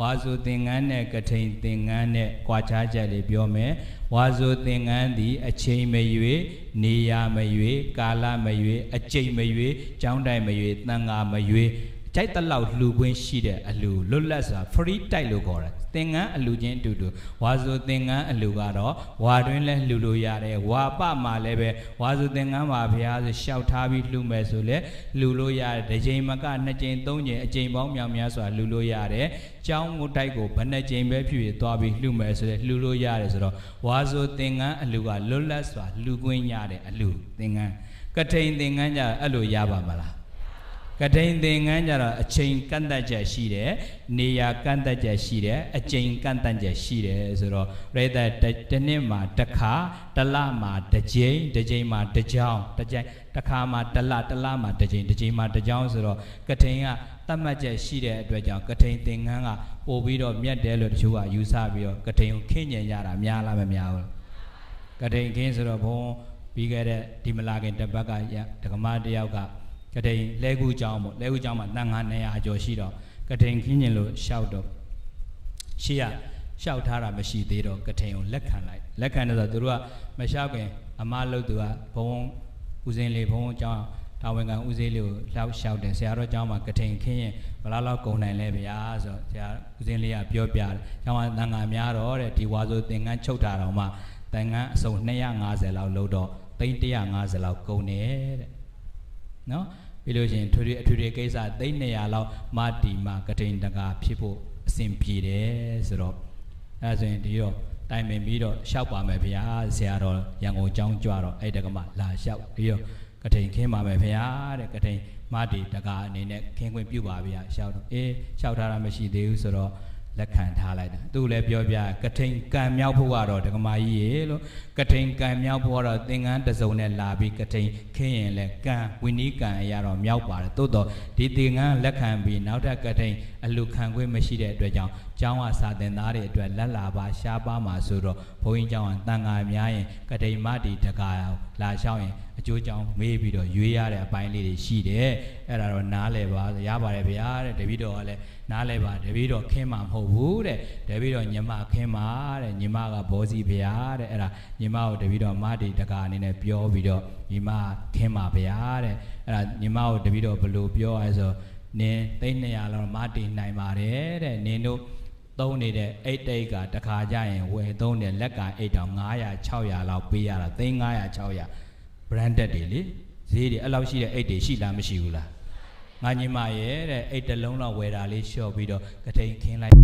ဝါဆိုသင်္ကန်းနဲ့ကထိန်သင်္ကန်းနဲ့ကြွာချချက်လေးပြောမယ်ဝါဆိုသင်္ကန်းသည်အချိန်မရွေနေရမရွေကာလမရွေအကျိတ်မရွေကြောင်းတိုင်မရွေတန်ဃာမရွေ ကြိုက်တလောက်လှူခွင့်ရှိတဲ့အလူလွတ်လပ်စွာ free တိုက်လို့ခေါ်တယ်သင်္ကန်းအလူချင်းအတူတူဝါဆိုသင်္ကန်းအလူကတော့ဝါတွင်းလဲလှူလို့ရတယ်ဝါပမှာလည်းပဲဝါဆိုသင်္ကန်းပါဘုရားဆိုရှောက်ထားပြီးလှူမယ်ဆိုလဲလှူလို့ရတယ်တစ်ချိန်မကနှစ်ချိန်သုံးချိန်အချိန်ပေါင်းများများစွာလှူလို့ရတယ်ကျောင်းကိုတိုက်ကိုဘယ်နှချိန်ပဲဖြစ်ဖြစ်သွားပြီးလှူမယ်ဆိုလဲလှူလို့ရတယ်ဆိုတော့ဝါဆိုသင်္ကန်းအလူကလွတ်လပ်စွာလှူခွင့်ရတဲ့အလူသင်္ကန်းကထိန်သင်္ကန်းကြအဲ့လိုရပါမလား ကထိန်သင်္ကန်းကြတော့အချိန်ကန့်သက်ချက်ရှိတယ်နေရာကန့်သက်ချက်ရှိတယ်အချိန်ကန့်သက်ချက်ရှိတယ်ဆိုတော့ရိသတစ်နှစ်မှာတစ်ခါတစ်လမှာတစ်ကြိမ်တစ်ကြိမ်မှာတစ်ကြောင်တစ်ကြိမ်တစ်ခါမှာတစ်လတစ်လမှာတစ်ကြိမ်တစ်ကြိမ်မှာတစ်ကြောင်ဆိုတော့ကထိန်ကတတ်မှတ်ချက်ရှိတဲ့အတွက်ကြောင့်ကထိန်သင်္ကန်းကပို့ပြီးတော့မြတ်တယ်လို့တချို့ကယူဆပြီးတော့ကထိန်ကိုခင့်ညင်ရတာများလားမများဘူးကထိန်ခင်းဆိုတော့ဘုံပြီးခဲ့တဲ့ဒီမလာခင်တပတ်ကဒကမတယောက်က ကထိန်လဲကူကျောင်းပေါ့လဲကူကျောင်းမှာတန်ခါ900ကျော်ရှိတော့ကထိန်ခင်းညင်လို့ရှောက်တော့ရှေ့ကရှောက်ထားတာမရှိသေးတော့ကထိန်ကိုလက်ခံလိုက်လက်ခံတယ်ဆိုတော့သူတို့ကမရှောက်ခင် အမလုပ်သူကဘုံဦးစင်းလေးဘုံကျောင်းတာဝန်ခံဦးစင်းလေးကိုလောက်ရှောက်တယ်ဆရာတော်ကျောင်းမှာကထိန်ခင်းရင်ဘလားလောက်ကုန်နိုင်လဲဗျာဆိုတော့ဆရာဦးစင်းလေးကပြောပြတယ်ကျောင်းကတန်ခါများတော့တဲ့ဒီဝါဆိုသင်္ကန်းချုပ်တာတော့မှသင်္ကန်းအစုံ250လောက်လို့တော့သိန်း150လောက်ကုန်တယ်တဲ့ နော်ပြီးလို့ရှိရင်ထွေထွေအထွေထွေကိစ္စသိန်း200လောက်မတီမာကထိန်တကာဖြစ်ဖို့အဆင်ပြေတယ်ဆိုတော့အဲဆိုရင်ဒီတော့တိုင်ပင်ပြီးတော့ရှောက်ပါမယ်ဗျာဆရာတော်ရန်ကုန်ကျောင်းကြွတော့အဲ့တကမှလာရှောက်ပြီးတော့ကထိန်ခင်းပါမယ်ဗျာတဲ့ကထိန်မတီတကာအနေနဲ့ခင်းခွင့်ပြုပါဗျာရှောက်တော့အေးရှောက်ထားတာမရှိသေးဘူးဆိုတော့ လက်ခံထားလိုက်တာသူလည်းပြောပြကထိန်ကံမြောက်ဖို့ကတော့ဒကမာကြီးရေလို့ကထိန်ကံမြောက်ဖို့ကတော့သင်္ကန်းတစုံနဲ့လာပြီးကထိန်ခင်းရင်လည်းကံဝိနည်းကံအရာတော့မြောက်ပါတယ်သို့တော့ဒီသင်္ကန်းလက်ခံပြီးနောက်ထပ်ကထိန်အလူခံခွင့်မရှိတဲ့အတွက်ကြောင့်ကျောင်းကစာသင်သားတွေအတွက်လက်လာပါရှားပါမှာဆိုတော့ဘုန်းကြီးကျောင်းကတန်ဃာများရင်ကထိန်မတီတကာလာလျှောက်ရင်အကျိုးကြောင့်မေးပြီးတော့ရွေးရတဲ့အပိုင်းလေးတွေရှိတယ်အဲ့ဒါတော့နားလဲပါရပါတယ်ဗျာတဲ့တပည့်တော်ကလည်းနားလဲပါတပည့်တော်ခင်းမှာမဟုတ်ဘူးတဲ့တပည့်တော်ညီမခင်းမှာတဲ့ညီမကဘောစီဗျာတဲ့အဲ့ဒါညီမကိုတပည့်တော်မတီတကာအနေနဲ့ပြောပြီးတော့ညီမခင်းမှာဗျာတဲ့အဲ့ဒါညီမကိုတပည့်တော်ဘယ်လိုပြောရဲဆိုနင်းသိန်း200လောက်မတီနိုင်ပါတယ်တဲ့နင်းတို့ သုံးနေတဲ့အိတ်တိတ်ကတခါကြရင်ဝယ်သုံးတဲ့လက်ကအိတ်တောင်900 600လောက်ပေးရတာသိန်း900 600 branded တွေလေဈေးတွေအဲ့လောက်ရှိတဲ့အိတ်တွေရှိလားမရှိဘူးလားငါညီမရဲ့တဲ့အိတ်တစ်လုံးလောက်ဝယ်တာလေးလျှော့ပြီးတော့ကထိန်ခင်းလိုက်